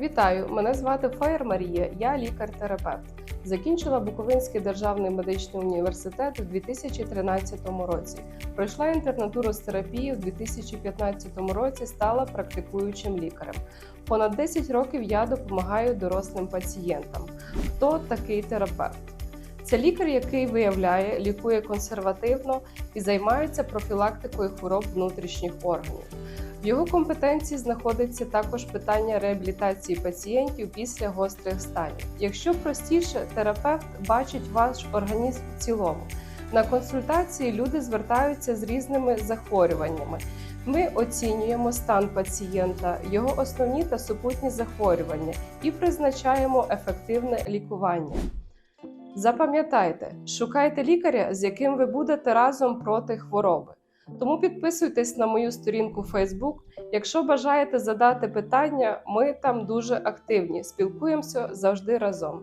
Вітаю! Мене звати Фаєр Марія, я лікар-терапевт. Закінчила Буковинський державний медичний університет у 2013 році. Пройшла інтернатуру з терапії у 2015 році, стала практикуючим лікарем. Понад 10 років я допомагаю дорослим пацієнтам. Хто такий терапевт? Це лікар, який виявляє, лікує консервативно і займається профілактикою хвороб внутрішніх органів. В його компетенції знаходиться також питання реабілітації пацієнтів після гострих станів. Якщо простіше, терапевт бачить ваш організм в цілому. На консультації люди звертаються з різними захворюваннями. Ми оцінюємо стан пацієнта, його основні та супутні захворювання і призначаємо ефективне лікування. Запам'ятайте, шукайте лікаря, з яким ви будете разом проти хвороби. Тому підписуйтесь на мою сторінку Facebook. Якщо бажаєте задати питання, ми там дуже активні, спілкуємося завжди разом.